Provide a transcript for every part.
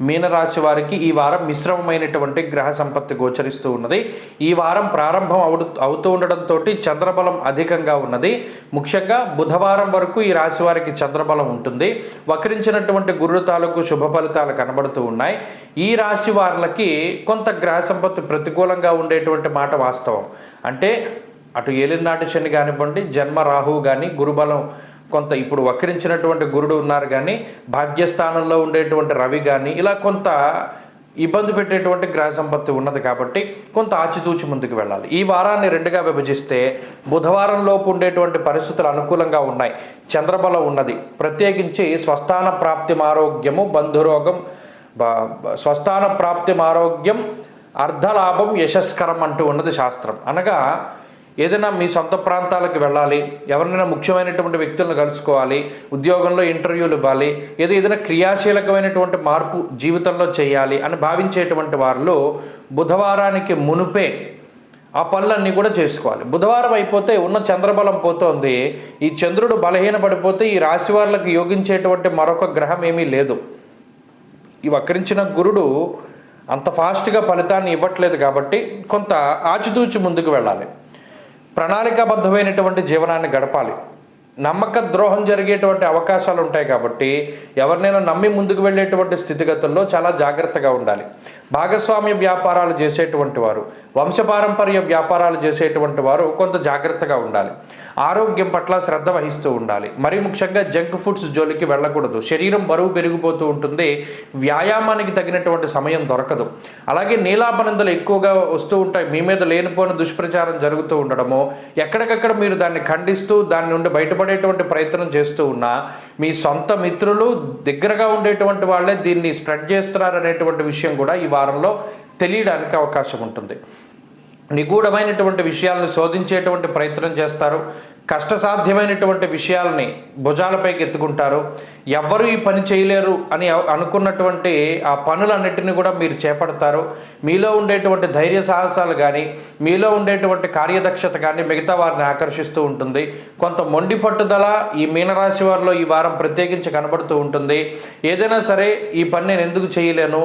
మీనరాశి వారికి ఈ వారం మిశ్రమమైనటువంటి గ్రహ సంపత్తి గోచరిస్తూ ఉన్నది. ఈ వారం ప్రారంభం అవుడు అవుతూ ఉండడంతో చంద్రబలం అధికంగా ఉన్నది. ముఖ్యంగా బుధవారం వరకు ఈ రాశి వారికి చంద్రబలం ఉంటుంది. వక్రించినటువంటి గుర్రు తాలూకు శుభ ఫలితాలు కనబడుతూ ఉన్నాయి. ఈ రాశి వారికి కొంత గ్రహ సంపత్తి ప్రతికూలంగా ఉండేటువంటి మాట వాస్తవం. అంటే అటు ఏలినాటి శని కానివ్వండి జన్మ రాహువు కానీ గురుబలం కొంత ఇప్పుడు వక్రించినటువంటి గురుడు ఉన్నారు కానీ భాగ్యస్థానంలో ఉండేటువంటి రవి కానీ ఇలా కొంత ఇబ్బంది పెట్టేటువంటి గ్రహ సంపత్తి ఉన్నది కాబట్టి కొంత ఆచితూచి ముందుకు వెళ్ళాలి. ఈ వారాన్ని రెండుగా విభజిస్తే బుధవారం లోపు ఉండేటువంటి పరిస్థితులు అనుకూలంగా ఉన్నాయి. చంద్రబలం ఉన్నది. ప్రత్యేకించి స్వస్థాన ప్రాప్తి ఆరోగ్యము బంధురోగం స్వస్థాన ప్రాప్తి ఆరోగ్యం అర్ధలాభం యశస్కరం అంటూ ఉన్నది శాస్త్రం. అనగా ఏదైనా మీ సొంత ప్రాంతాలకు వెళ్ళాలి ఎవరినైనా ముఖ్యమైనటువంటి వ్యక్తులను కలుసుకోవాలి ఉద్యోగంలో ఇంటర్వ్యూలు ఇవ్వాలి ఏదో ఏదైనా క్రియాశీలకమైనటువంటి మార్పు జీవితంలో చేయాలి అని భావించేటువంటి వారిలో బుధవారానికి మునుపే ఆ పనులన్నీ కూడా చేసుకోవాలి. బుధవారం అయిపోతే ఉన్న చంద్రబలం పోతోంది ఈ చంద్రుడు బలహీనపడిపోతే ఈ రాశి వారికి యోగించేటువంటి మరొక గ్రహం ఏమీ లేదు. ఈ వక్రించిన గురుడు అంత ఫాస్ట్గా ఫలితాన్ని ఇవ్వట్లేదు కాబట్టి కొంత ఆచితూచి ముందుకు వెళ్ళాలి. ప్రణాళికాబద్ధమైనటువంటి జీవనాన్ని గడపాలి. నమ్మక ద్రోహం జరిగేటువంటి అవకాశాలు ఉంటాయి కాబట్టి ఎవరినైనా నమ్మి ముందుకు వెళ్ళేటువంటి స్థితిగతుల్లో చాలా జాగ్రత్తగా ఉండాలి. భాగస్వామ్య వ్యాపారాలు చేసేటువంటి వారు వంశపారంపర్య వ్యాపారాలు చేసేటువంటి వారు కొంత జాగ్రత్తగా ఉండాలి. ఆరోగ్యం పట్ల శ్రద్ధ వహిస్తూ ఉండాలి. మరీ ముఖ్యంగా జంక్ ఫుడ్స్ జోలికి వెళ్ళకూడదు. శరీరం బరువు పెరిగిపోతూ ఉంటుంది. వ్యాయామానికి తగినటువంటి సమయం దొరకదు. అలాగే నీలాపనందలు ఎక్కువగా వస్తూ ఉంటాయి. మీ మీద లేనిపోని దుష్ప్రచారం జరుగుతూ ఉండడము ఎక్కడికక్కడ మీరు దాన్ని ఖండిస్తూ దాని నుండి బయటపడేటువంటి ప్రయత్నం చేస్తూ ఉన్నా మీ సొంత మిత్రులు దగ్గరగా ఉండేటువంటి వాళ్ళే దీన్ని స్ప్రెడ్ చేస్తున్నారు అనేటువంటి విషయం కూడా ఈ వారంలో తెలియడానికి అవకాశం ఉంటుంది. నిగూఢమైనటువంటి విషయాలను శోధించేటువంటి ప్రయత్నం చేస్తారు. కష్టసాధ్యమైనటువంటి విషయాలని భుజాలపైకి ఎత్తుకుంటారు. ఎవ్వరూ ఈ పని చేయలేరు అని అనుకున్నటువంటి ఆ పనులన్నిటిని కూడా మీరు చేపడతారు. మీలో ఉండేటువంటి ధైర్య సాహసాలు కానీ మీలో ఉండేటువంటి కార్యదక్షత కానీ మిగతా వారిని ఆకర్షిస్తూ ఉంటుంది. కొంత మొండి పట్టుదల ఈ మీనరాశి వారిలో ఈ వారం ప్రత్యేకించి కనబడుతూ ఉంటుంది. ఏదైనా సరే ఈ పని నేను ఎందుకు చేయలేను?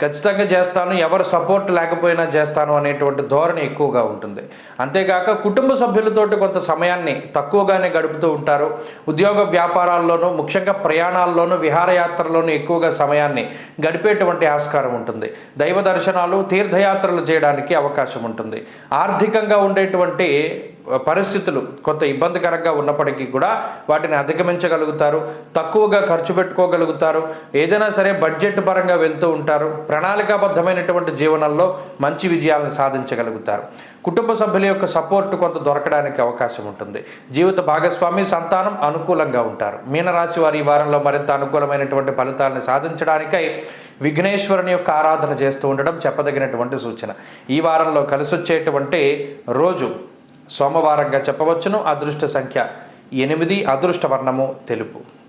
ఖచ్చితంగా చేస్తాను ఎవరు సపోర్ట్ లేకపోయినా చేస్తాను అనేటువంటి ధోరణి ఎక్కువగా ఉంటుంది. అంతేకాక కుటుంబ సభ్యులతోటి కొంత సమయాన్ని తక్కువగానే గడుపుతూ ఉంటారు. ఉద్యోగ వ్యాపారాల్లోనూ ముఖ్యంగా ప్రయాణాల్లోనూ విహారయాత్రల్లోనూ ఎక్కువగా సమయాన్ని గడిపేటువంటి ఆస్కారం ఉంటుంది. దైవ దర్శనాలు తీర్థయాత్రలు చేయడానికి అవకాశం ఉంటుంది. ఆర్థికంగా ఉండేటువంటి పరిస్థితులు కొంత ఇబ్బందికరంగా ఉన్నప్పటికీ కూడా వాటిని అధిగమించగలుగుతారు తక్కువగా ఖర్చు పెట్టుకోగలుగుతారు ఏదైనా సరే బడ్జెట్ పరంగా వెళ్తూ ఉంటారు ప్రణాళికాబద్ధమైనటువంటి జీవనంలో మంచి విజయాలను సాధించగలుగుతారు. కుటుంబ సభ్యుల యొక్క సపోర్ట్ కొంత దొరకడానికి అవకాశం ఉంటుంది. జీవిత భాగస్వామి సంతానం అనుకూలంగా ఉంటారు. మీనరాశి వారి ఈ వారంలో మరింత అనుకూలమైనటువంటి ఫలితాలను సాధించడానికై విఘ్నేశ్వరుని యొక్క ఆరాధన చేస్తూ ఉండడం చెప్పదగినటువంటి సూచన. ఈ వారంలో కలిసొచ్చేటువంటి రోజు సోమవారంగా చెప్పవచ్చును. అదృష్ట సంఖ్య ఎనిమిది. అదృష్ట వర్ణము తెలుపు.